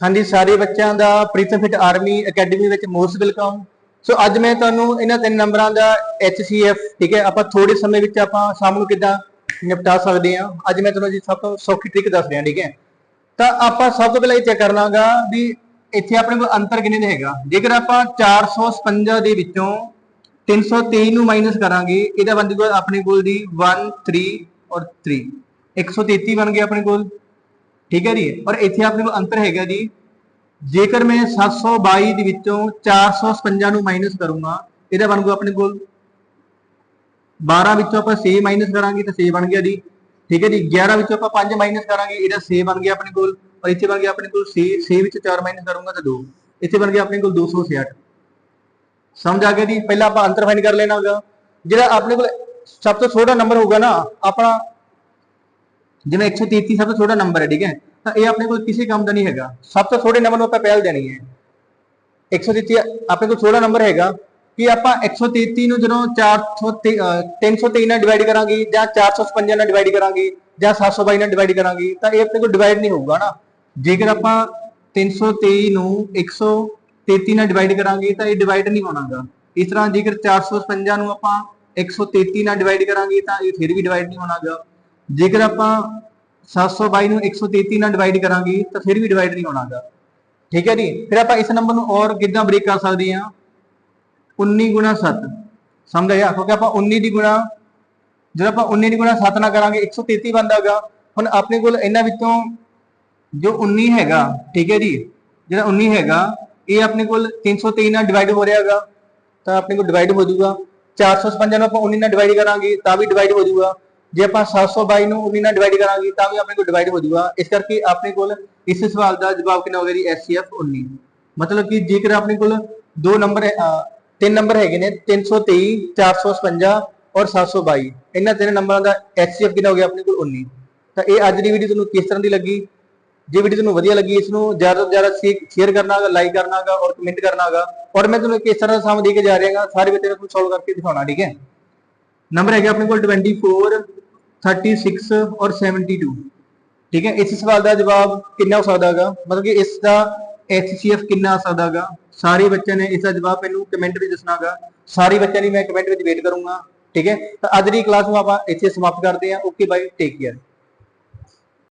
ਹਾਂਜੀ, ਸਾਰੇ ਬੱਚਿਆਂ ਦਾ ਪ੍ਰੀਤਮ ਫਿਟ ਆਰਮੀ ਅਕੈਡਮੀ ਵਿੱਚ ਮੋਸਟ ਵੈਲਕਮ। ਸੋ ਅੱਜ ਮੈਂ ਤੁਹਾਨੂੰ ਇਹਨਾਂ ਤਿੰਨ ਨੰਬਰਾਂ ਦਾ HCF ਠੀਕ ਹੈ, ਆਪਾਂ ਥੋੜੇ ਸਮੇਂ ਵਿੱਚ ਆਪਾਂ ਸ਼ਾਮ ਨੂੰ ਕਿੱਦਾਂ ਨਿਪਟਾ ਸਕਦੇ ਹਾਂ। ਅੱਜ ਮੈਂ ਤੁਹਾਨੂੰ ਜੀ ਸਭ ਤੋਂ ਸੌਖੀ ਟ੍ਰਿਕ ਦੱਸ ਰਿਹਾ, ਠੀਕ ਹੈ। ਤਾਂ ਆਪਾਂ ਸਭ ਤੋਂ ਪਹਿਲਾਂ ਇਹ ਚੈੱਕ ਕਰਨਾਗਾ ਵੀ ਇੱਥੇ ਆਪਣੇ ਕੋਲ ਅੰਤਰ ਕਿੰਨੇ ਦਾ ਹੈਗਾ। ਜੇਕਰ ਆਪਾਂ 455 ਦੇ ਵਿੱਚੋਂ 323 ਨੂੰ ਮਾਈਨਸ ਕਰਾਂਗੇ, ਇਹਦਾ ਬਣ ਜੂਗਾ ਆਪਣੇ ਕੋਲ ਦੀ 1 3 ਔਰ 3 133 ਬਣ ਗਿਆ ਆਪਣੇ ਕੋਲ। ਠੀਕ ਹੈ ਜੀ? ਔਰ ਇੱਥੇ ਆਪਣੇ ਕੋਲ ਅੰਤਰ ਹੈਗਾ ਜੀ। ਜੇਕਰ ਮੈਂ 722 ਦੇ ਵਿੱਚੋਂ 455 ਨੂੰ ਮਾਈਨਸ ਕਰੂੰਗਾ, ਇਹਦਾ ਬਣੂਗਾ ਆਪਣੇ ਕੋਲ 12 ਵਿੱਚੋਂ ਆਪਾਂ 6 ਮਾਈਨਸ ਕਰਾਂਗੇ ਤਾਂ 6 ਬਣ ਗਿਆ ਜੀ। ਠੀਕ ਹੈ ਜੀ? 11 ਵਿੱਚੋਂ ਆਪਾਂ 5 ਮਾਈਨਸ ਕਰਾਂਗੇ, ਇਹਦਾ 6 ਬਣ ਗਿਆ ਆਪਣੇ ਕੋਲ। ਔਰ ਇੱਥੇ ਬਣ ਗਿਆ ਆਪਣੇ ਕੋਲ 6 6 ਵਿੱਚੋਂ 4 ਮਾਈਨਸ ਕਰੂੰਗਾ ਤਾਂ 2 ਇੱਥੇ ਬਣ ਗਿਆ ਆਪਣੇ ਕੋਲ 266 ਸਮਝ ਆ ਗਿਆ ਜੀ? ਪਹਿਲਾਂ ਆਪਾਂ ਅੰਤਰ ਫਾਈਨ ਕਰ ਲੈਣਾ ਹੋਗਾ ਜਿਹੜਾ ਆਪਣੇ ਕੋਲ ਸਭ ਤੋਂ ਛੋਟਾ ਨੰਬਰ ਹੋਊਗਾ ਨਾ, ਆਪਣਾ ਜਿਵੇਂ 133 ਸਭ ਤੋਂ ਛੋਟਾ ਨੰਬਰ ਹੈ, ਠੀਕ ਹੈ? ਤਾਂ ਇਹ ਆਪਣੇ ਕੋਲ ਕਿਸੇ ਕੰਮ ਦਾ ਨਹੀਂ ਹੈਗਾ। ਸਭ ਤੋਂ ਛੋਟੇ ਨੰਬਰ ਨੂੰ ਆਪਾਂ ਪਹਿਲ ਦੇਣੀ ਹੈ। 133 ਆਪਣੇ ਕੋਲ ਛੋਟਾ ਨੰਬਰ ਹੈਗਾ ਕਿ ਆਪਾਂ 133 ਨੂੰ ਜਦੋਂ 400 323 ਨਾਲ ਡਿਵਾਈਡ ਕਰਾਂਗੇ ਜਾਂ 455 ਨਾਲ ਡਿਵਾਈਡ ਕਰਾਂਗੇ ਜਾਂ 722 ਨਾਲ ਡਿਵਾਈਡ ਕਰਾਂਗੇ, ਤਾਂ ਇਹ ਆਪਣੇ ਕੋਲ ਡਿਵਾਈਡ ਨਹੀਂ ਹੋਊਗਾ ਨਾ। ਜੇਕਰ ਆਪਾਂ 323 ਨੂੰ 133 ਨਾਲ ਡਿਵਾਈਡ ਕਰਾਂਗੇ, ਤਾਂ ਇਹ ਡਿਵਾਈਡ ਨਹੀਂ ਹੋਣਾਗਾ। ਇਸ ਤਰ੍ਹਾਂ ਜੇਕਰ 455 ਨੂੰ ਆਪਾਂ 133 ਨਾਲ ਡਿਵਾਈਡ ਕਰਾਂਗੇ, ਤਾਂ ਇਹ ਫਿਰ ਵੀ ਡਿਵਾਈਡ ਨਹੀਂ ਹੋਣਾਗਾ। ਜੇਕਰ ਆਪਾਂ 722 ਨੂੰ 133 ਨਾਲ ਡਿਵਾਈਡ ਕਰਾਂਗੇ, ਤਾਂ ਫਿਰ ਵੀ ਡਿਵਾਈਡ ਨਹੀਂ ਹੋਣਾਗਾ। ਠੀਕ ਹੈ ਜੀ? ਫਿਰ ਆਪਾਂ ਇਸ ਨੰਬਰ ਨੂੰ ਔਰ ਕਿੱਦਾਂ ਬ੍ਰੇਕ ਕਰ ਸਕਦੇ ਹਾਂ? 19 ਗੁਣਾ 7 ਸਮਝ ਆਇਆ? ਕਿਉਂਕਿ ਆਪਾਂ 19 ਦੀ ਗੁਣਾ, ਜਦੋਂ ਆਪਾਂ 19 ਦੀ ਗੁਣਾ 7 ਨਾਲ ਕਰਾਂਗੇ 133 ਬਣਦਾਗਾ। ਹੁਣ ਆਪਣੇ ਕੋਲ ਇਹਨਾਂ ਵਿੱਚੋਂ ਜੋ 19 ਹੈਗਾ, ਠੀਕ ਹੈ ਜੀ? ਜਿਹੜਾ 19 ਹੈਗਾ, ਇਹ ਆਪਣੇ ਕੋਲ 323 ਨਾਲ ਡਿਵਾਈਡ ਹੋ ਰਿਹਾ ਹੈਗਾ ਤਾਂ ਆਪਣੇ ਕੋਲ ਡਿਵਾਈਡ ਹੋ ਜਾਊਗਾ। 455 ਨੂੰ ਆਪਾਂ 19 ਨਾਲ ਡਿਵਾਈਡ ਕਰਾਂਗੇ, ਤਾਂ ਵੀ ਡਿਵਾਈਡ ਹੋ ਜਾਊਗਾ। ਜੇ ਆਪਾਂ 722 ਨੂੰ 19 ਨਾਲ ਡਿਵਾਈਡ ਕਰਾਂਗੇ ਤਾਂ ਵੀ ਆਪਣੇ ਕੋਲ ਡਿਵਾਈਡ ਹੋ ਜਾਊਗਾ। ਇਸ ਕਰਕੇ ਆਪਣੇ ਕੋਲ ਇਸ ਸਵਾਲ ਦਾ ਜਵਾਬ ਕਿੰਨਾ ਹੋਗਾ ਜੀ? SCF 19 ਮਤਲਬ ਕਿ ਜੇਕਰ ਆਪਣੇ ਕੋਲ ਦੋ ਨੰਬਰ ਹੈ, ਅਹ, ਤਿੰਨ ਨੰਬਰ ਹੈਗੇ ਨੇ 323 455 ਔਰ 722 ਇਹਨਾਂ ਤਿੰਨ ਨੰਬਰਾਂ ਦਾ HCF ਕਿੰਨਾ ਹੋ ਗਿਆ ਆਪਣੇ ਕੋਲ? 19 ਤਾਂ ਇਹ ਅੱਜ ਦੀ ਵੀਡੀਓ ਤੁਹਾਨੂੰ ਕਿਸ ਤਰ੍ਹਾਂ ਦੀ ਲੱਗੀ? ਜੇ ਵੀਡੀਓ ਤੁਹਾਨੂੰ ਵਧੀਆ ਲੱਗੀ ਇਸ ਨੂੰ ਜ਼ਿਆਦਾ ਤੋਂ ਜ਼ਿਆਦਾ ਸ਼ੇਅਰ ਕਰਨਾਗਾ ਲਾਈਕ ਕਰਨਾਗਾ ਔਰ ਕਮੈਂਟ ਕਰਨਾਗਾ। ਔਰ ਮੈਂ ਤੁਹਾਨੂੰ ਕਿਸ ਤਰ੍ਹਾਂ ਦਾ ਸਮ ਦੇ ਕੇ ਜਾ ਰਿਹਾਗਾ ਸਾਰੇ ਬੱਚੇ ਨੂੰ ਸੋਲਵ ਕਰਕੇ ਦਿਖਾਉਣਾ ਠੀਕ ਹੈ? ਨੰਬਰ ਹੈਗਾ ਆਪਣੇ ਕੋਲ 24 36 ਔਰ 72 ਠੀਕ ਹੈ ਇਸ ਸਵਾਲ ਦਾ ਜਵਾਬ ਕਿੰਨਾ ਹੋ ਸਕਦਾ ਹੈਗਾ ਮਤਲਬ ਕਿ ਇਸ ਦਾ HCF ਕਿੰਨਾ ਆ ਸਕਦਾ ਹੈਗਾ ਸਾਰੇ ਬੱਚਿਆਂ ਨੇ ਇਸ ਦਾ ਜਵਾਬ ਮੈਨੂੰ ਕਮੈਂਟ ਵਿੱਚ ਦੱਸਣਾਗਾ ਸਾਰੇ ਬੱਚਿਆਂ ਲਈ ਮੈਂ ਕਮੈਂਟ ਵਿੱਚ ਵੇਟ ਕਰੂੰਗਾ ਠੀਕ ਹੈ ਤਾਂ ਅੱਜ ਦੀ ਕਲਾਸ ਨੂੰ ਆਪਾਂ ਇੱਥੇ ਸਮਾਪਤ ਕਰਦੇ ਹਾਂ ਓਕੇ ਬਾਈ ਟੇਕ ਕੇਅਰ